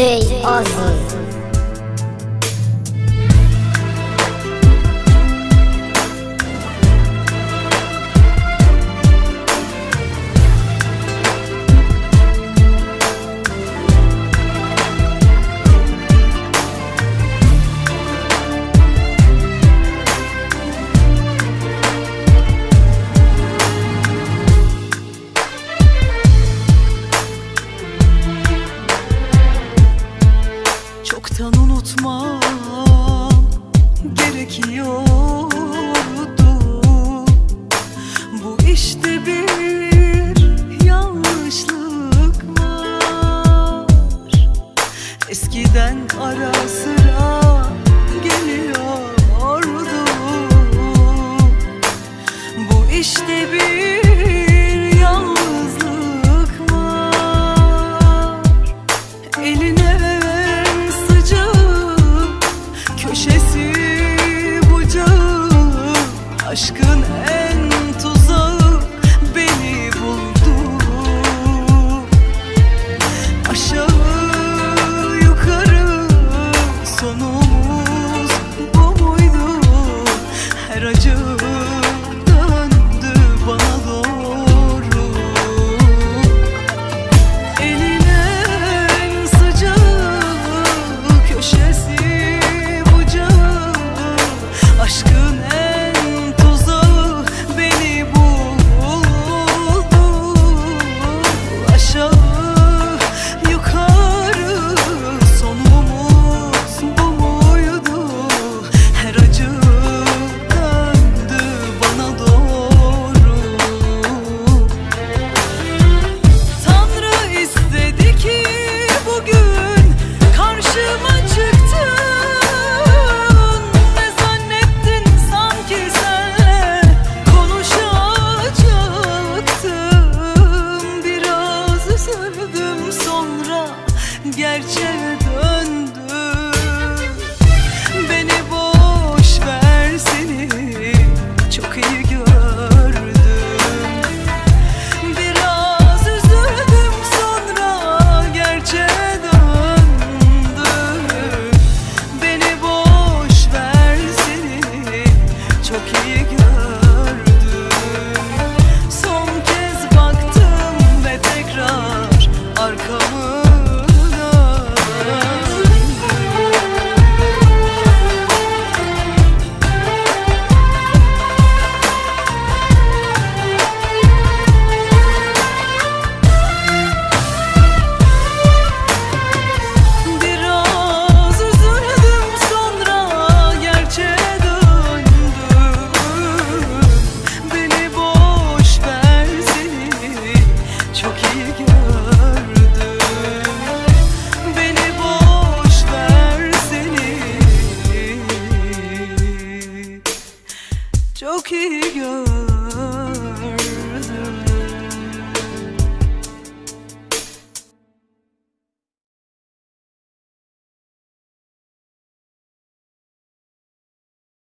DJ Ozzy. Unutmam gerekiyordu. Bu işte bir yanlışlık var. Eskiden ara sıra geliyordu. Bu işte bir aşkın çok iyi gör